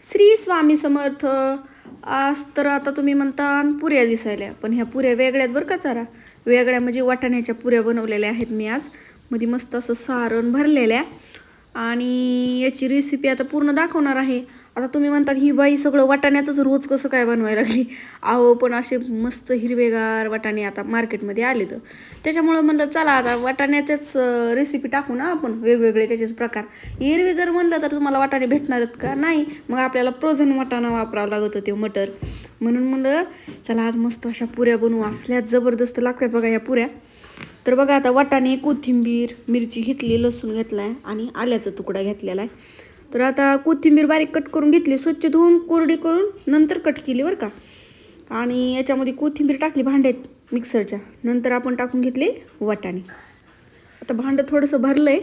श्री स्वामी समर्थ. आज तर आता तुम्ही म्हणता पुऱ्या दिसायल्या पण ह्या पुऱ्या वेगळ्यात बरं का जरा? वेगळ्या म्हणजे वाटाण्याच्या पुऱ्या बनवलेल्या आहेत मी आज. मध्ये मस्त असं सारण भरलेल्या. आणि याची रेसिपी आता पूर्ण दाखवणार आहे. आता तुम्ही म्हणता ही बाई सगळं वाटाण्याचंच रोज कसं काय बनवायला लागली? अहो पण असे मस्त हिरवेगार वाटाणे आता मार्केटमध्ये आले तर. त्याच्यामुळं म्हणलं चला आता वाटाण्याचेच रेसिपी टाकू ना आपण वेगवेगळे त्याचेच प्रकार. एरवी जर म्हणलं तर तुम्हाला वाटाणे भेटणार आहेत का? नाही. मग आपल्याला प्रोझन वाटाणा वापरावं लागत होते मटर. म्हणून म्हणलं चला आज मस्त अशा पुऱ्या बनवू. असल्यात जबरदस्त लागतात बघा या पुऱ्या. तर बघा आता वाटाणे कोथिंबीर मिरची घेतली लसूण घेतला आहे आणि आल्याचा तुकडा घेतलेला आहे. तर आता कोथिंबीर बारीक कट करून घेतली स्वच्छ धुवून कोरडी करून नंतर कट केली बरं का. आणि याच्यामध्ये कोथिंबीर टाकली भांड्यात मिक्सरच्या. नंतर आपण टाकून घेतले वाटाणे. आता भांडं थोडंसं भरलं आहे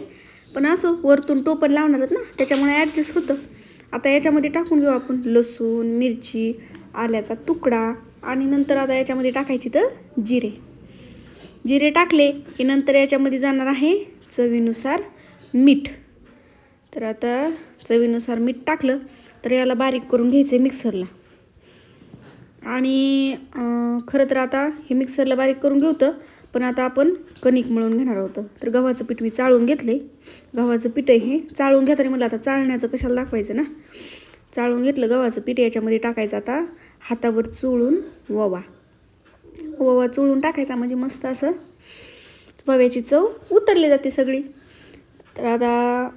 पण असं वरतून टोपण लावणार आहेत ना त्याच्यामुळे ॲडजस्ट होतं. आता याच्यामध्ये टाकून घेऊ आपण लसूण मिरची आल्याचा तुकडा आणि नंतर आता याच्यामध्ये टाकायची तर जिरे. जिरे टाकले की नंतर याच्यामध्ये जाणार आहे चवीनुसार मीठ. तर आता चवीनुसार मीठ टाकलं तर याला बारीक करून घ्यायचं आहे मिक्सरला. आणि खरं तर आता हे मिक्सरला बारीक करून घेऊ पण आता आपण कणिक मळून घेणार आहोत. तर गव्हाचं पीठ मी चाळून घेतले गव्हाचं पीठ आहे हे चाळून घेताना मला आता चाळण्याचं कशाला दाखवायचं ना? चाळून घेतलं गव्हाचं पीठ याच्यामध्ये टाकायचं आता हातावर चोळून ववा ओवा चोळून टाकायचा म्हणजे मस्त असं वव्याची चव उतरली जाते सगळी. तर आता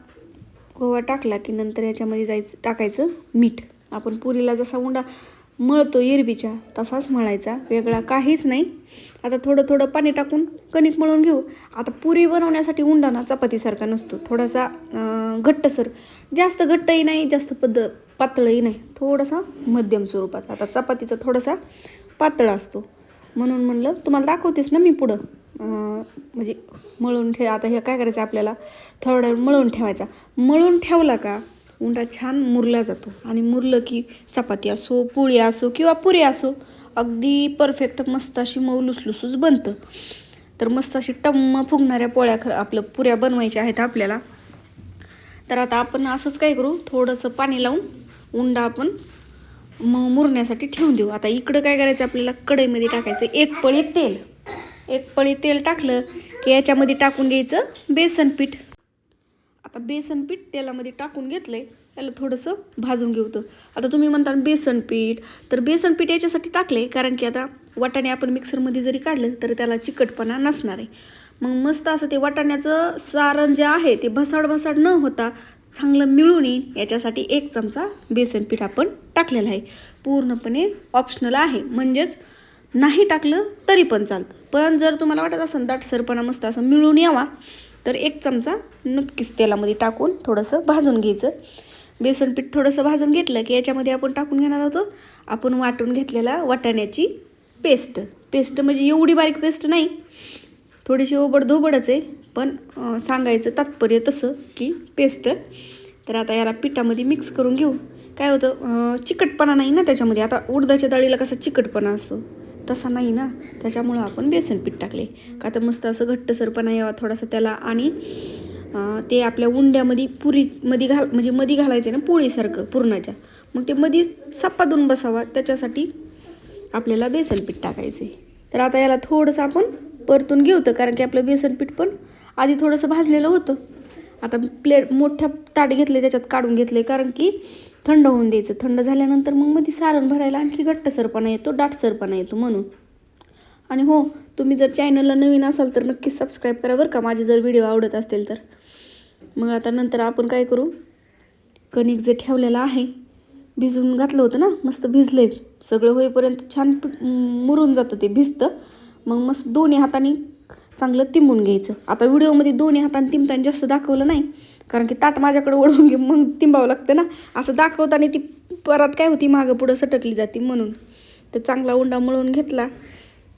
गोवा टाकला की नंतर याच्यामध्ये जायचं टाकायचं मीठ. आपण पुरीला जसा उंडा मळतो एरबीच्या तसाच मळायचा. वेगळा काहीच नाही. आता थोडं थोडं पाणी टाकून कणिक मळून घेऊ. आता पुरी बनवण्यासाठी उंडा ना चपातीसारखा नसतो. थोडासा घट्टसर. जास्त घट्टही नाही जास्त पद पातळही नाही. थोडासा मध्यम स्वरूपाचा. आता चपातीचा थोडासा पातळ असतो. म्हणून म्हणलं तुम्हाला दाखवतेस ना मी पुढं. म्हणजे मळून ठे आता हे काय करायचं आपल्याला? थोडा वेळ मळून ठेवायचा. मळून ठेवला का उंडा छान मुरला जातो. आणि मुरलं की चपाती असो पोळी असो किंवा पुरी असो अगदी परफेक्ट मस्त अशी मऊ लुसलुसूच बनतं. तर मस्त अशी टम्म फुगणाऱ्या पोळ्या खरं आपलं पुऱ्या बनवायच्या आहेत आपल्याला. तर आता आपण असंच काय करू थोडंसं पाणी लावून उंडा आपण म मुरण्यासाठी ठेवून देऊ. आता इकडं काय करायचं आपल्याला कढईमध्ये टाकायचं एक पळी तेल. एक पळी तेल टाकलं की याच्यामध्ये टाकून घ्यायचं बेसन पीठ. आता बेसन पीठ तेलामध्ये टाकून घेतलं आहे त्याला थोडंसं भाजून घेऊ आता तुम्ही म्हणता बेसन पीठ तर बेसन पीठ याच्यासाठी टाकले कारण की आता वाटाणे आपण मिक्सरमध्ये जरी काढलं तर त्याला चिकटपणा नसणार आहे. मग मस्त असं ते वाटाण्याचं सारण जे आहे ते भसाड भसाड न होता चांगलं मिळून येईल याच्यासाठी एक चमचा बेसन पीठ आपण टाकलेलं आहे. पूर्णपणे ऑप्शनल आहे. म्हणजेच नाही टाकलं तरी पण चालतं. पण जर तुम्हाला वाटत असेल दाटसरपणा मस्त असं मिळून यावा तर एक चमचा नक्कीच तेलामध्ये टाकून थोडंसं भाजून घ्यायचं. बेसन पीठ थोडंसं भाजून घेतलं की याच्यामध्ये आपण टाकून घेणार होतो आपण वाटून घेतलेला वाटाण्याची पेस्ट. पेस्ट म्हणजे एवढी बारीक पेस्ट नाही थोडीशी ओबड धोबडच आहे पण सांगायचं तात्पर्य तसं की पेस्ट. तर आता याला पिठामध्ये मिक्स करून घेऊ. काय होतं चिकटपणा नाही ना त्याच्यामध्ये. आता उडदाच्या डाळीला कसा चिकटपणा असतो? तसा नाही ना? त्याच्यामुळं आपण बेसन पीठ टाकले. का तर मस्त असं घट्टसरपणा यावा थोडासा त्याला आणि ते आपल्या उंड्यामध्ये पुरीमध्ये घाल म्हणजे मधी घालायचं ना पोळीसारखं पुरणाच्या? मग ते मधी सप्पादून बसावा. त्याच्यासाठी आपल्याला बेसन पीठ टाकायचं. आहे तर आता याला थोडंसं आपण परतून घेऊतं कारण की आपलं बेसन पीठ पण आधी थोडंसं भाजलेलं होतं. आता प्लेट मोठ्या ताट घेतले त्याच्यात काढून घेतले कारण की थंड होऊन द्यायचं. थंड झाल्यानंतर मग मध्ये सारण भरायला आणखी घट्टसरपणा येतो दाटसरपणा येतो म्हणून. आणि हो तुम्ही जर चॅनलला नवीन असाल तर नक्कीच सबस्क्राईब करा बरं का माझे जर व्हिडिओ आवडत असतील तर. मग आता नंतर आपण काय करू? कणिक जे ठेवलेलं आहे भिजवून घातलं होतं ना मस्त भिजले सगळं होईपर्यंत छान मुरून जातं ते भिजतं. मग मस्त दोन्ही हाताने चांगलं तिंबून घ्यायचं. आता व्हिडिओमध्ये दोन्ही हाताने तिंबताना जास्त दाखवलं नाही. कारण की ताट माझ्याकडे ओढून घे मग तिंबावं लागतं ना. असं दाखवताना ती परत काय होती मागं पुढं सटकली जाते म्हणून. तर चांगला उंडा मळून घेतला.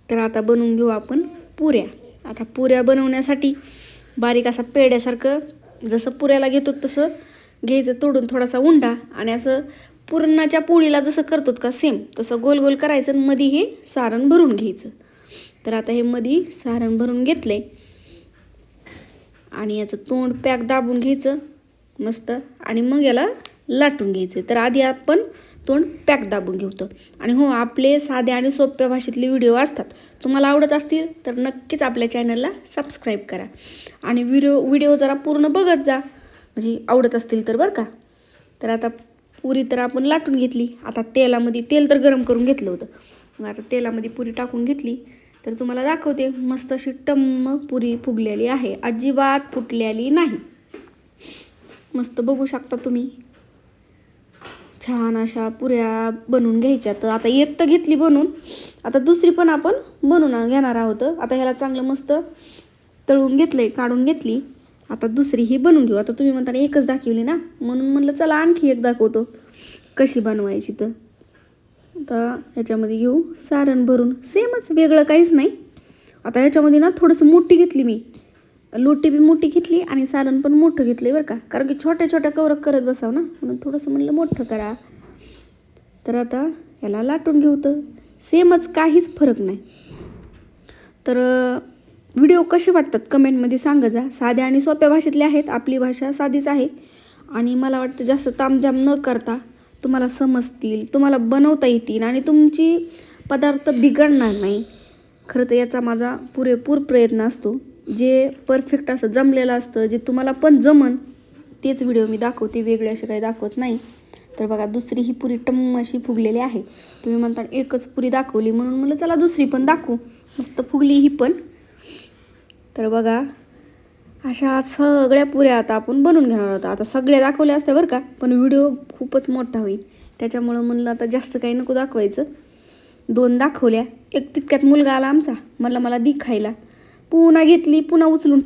तर आता बनवून घेऊ आपण पुऱ्या. आता पुऱ्या बनवण्यासाठी बारीक असा पेड्यासारखं जसं पुऱ्याला घेतो तसं घ्यायचं तोडून थोडासा उंडा. आणि असं पुरणाच्या पोळीला जसं करतो का सेम तसं गोल गोल करायचं आणि मध्ये हे सारण भरून घ्यायचं. तर आता हे मधी सारण भरून घेतले. आणि याचं तोंड पॅक दाबून घ्यायचं मस्त. आणि मग याला लाटून घ्यायचे. तर आधी आपण तोंड पॅक दाबून घेऊतं आणि हो आपले साधे आणि सोप्या भाषेतले व्हिडिओ असतात. तुम्हाला आवडत असतील तर नक्कीच आपल्या चॅनलला सबस्क्राईब करा. आणि व्हिडिओ व्हिडिओ जरा पूर्ण बघत जा. म्हणजे आवडत असतील तर बरं का. तर आता पुरी तर आपण लाटून घेतली. आता तेलामध्ये तेल तर गरम करून घेतलं होतं. मग आता तेलामध्ये पुरी टाकून घेतली. तर तुम्हाला दाखवते मस्त अशी टम्म पुरी फुगलेली आहे. अजिबात फुटलेली नाही. मस्त बघू शकता तुम्ही. छान अशा पुऱ्या बनवून घ्यायच्या. तर आता एक तर घेतली बनवून आता दुसरी पण आपण बनवून घेणार आहोत. आता ह्याला चांगलं मस्त तळून घेतलंय काढून घेतली. आता दुसरी ही बनवून घेऊ. आता तुम्ही म्हणताना एकच दाखवली ना? म्हणून म्हणलं चला आणखी एक दाखवतो. कशी बनवायची तर? आता ह्याच्यामध्ये घेऊ. सारण भरून. सेमच वेगळं काहीच नाही. आता ह्याच्यामध्ये ना थोडंसं मोठी घेतली मी. लोटी बी मोठी घेतली आणि सारण पण मोठं घेतलं आहे बरं का. कारण की छोट्या छोट्या कवरक करत बसावं ना. म्हणून थोडंसं म्हणलं मोठं करा. तर आता ह्याला लाटून घेऊ तर. सेमच काहीच फरक नाही. तर व्हिडिओ कसे वाटतात कमेंटमध्ये सांगा जा. साध्या आणि सोप्या भाषेतले आहेत. आपली भाषा साधीच आहे. आणि मला वाटतं जास्त तामजाम न करता तुम्हाला समजतील तुम्हाला बनवता येतील आणि तुमची पदार्थ बिघडणार नाही. खरं तर याचा माझा पुरेपूर प्रयत्न असतो. जे परफेक्ट असं जमलेलं असतं जे तुम्हाला पण जमन तेच व्हिडिओ मी दाखवते. वेगळे असे काही दाखवत नाही. तर बघा दुसरी ही पुरी टम्म अशी फुगलेली आहे. तुम्ही म्हणता एकच पुरी दाखवली. म्हणून म्हणलं चला दुसरी पण दाखवू. मस्त फुगली ही पण. तर बघा अशा सगळ्या पुऱ्या आता आपण बनवून घेणार आहोत. आता सगळ्या दाखवल्या असत्या बरं का पण व्हिडिओ खूपच मोठा होईल. त्याच्यामुळं म्हणलं आता जास्त काही नको दाखवायचं. दोन दाखवल्या एक तितक्यात मुलगा आला आमचा मला मला दी खायला. पुन्हा घेतली पुन्हा उचलून